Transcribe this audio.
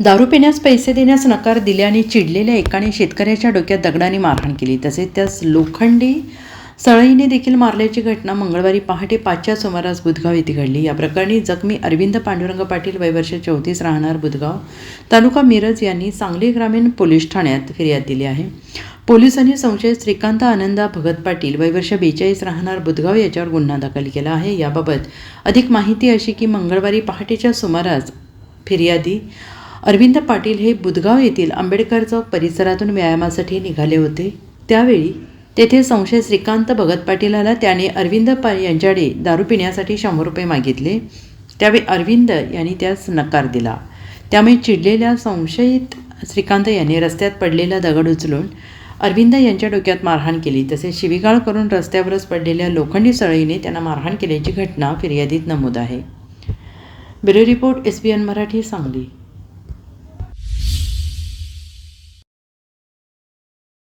दारू पिण्यास पैसे देण्यास नकार दिल्याने चिडलेल्या एकाने शेतकऱ्याच्या डोक्यात दगडाने मारहाण केली. तसेच त्यास लोखंडी सळईने देखील मारल्याची घटना मंगळवारी पहाटे पाचच्या सुमारास बुधगाव येथे घडली. या प्रकरणी जखमी अरविंद पांडुरंग पाटील वयवर्ष चौतीस राहणार बुधगाव तालुका मिरज यांनी सांगली ग्रामीण पोलीस ठाण्यात फिर्याद दिली आहे. पोलिसांनी संशयित श्रीकांत आनंदा भगत पाटील वयवर्ष बेचाळीस राहणार बुधगाव याच्यावर गुन्हा दाखल केला आहे. याबाबत अधिक माहिती अशी की मंगळवारी पहाटेच्या सुमारास फिर्यादी अरविंद पाटील हे बुधगाव येथील आंबेडकर चौक परिसरातून व्यायामासाठी निघाले होते. त्यावेळी तेथे संशय श्रीकांत भगत पाटील आला त्याने अरविंद पा यांच्याकडे दारू पिण्यासाठी शंभर रुपये मागितले. त्यावेळी अरविंद यांनी त्यास नकार दिला. त्यामुळे चिडलेल्या संशयित श्रीकांत यांनी रस्त्यात पडलेला दगड उचलून अरविंद यांच्या डोक्यात मारहाण केली. तसेच शिवीगाळ करून रस्त्यावरच पडलेल्या लोखंडी सळईने त्यांना मारहाण केल्याची घटना फिर्यादीत नमूद आहे. Bureau report S B N Marathi Sangli.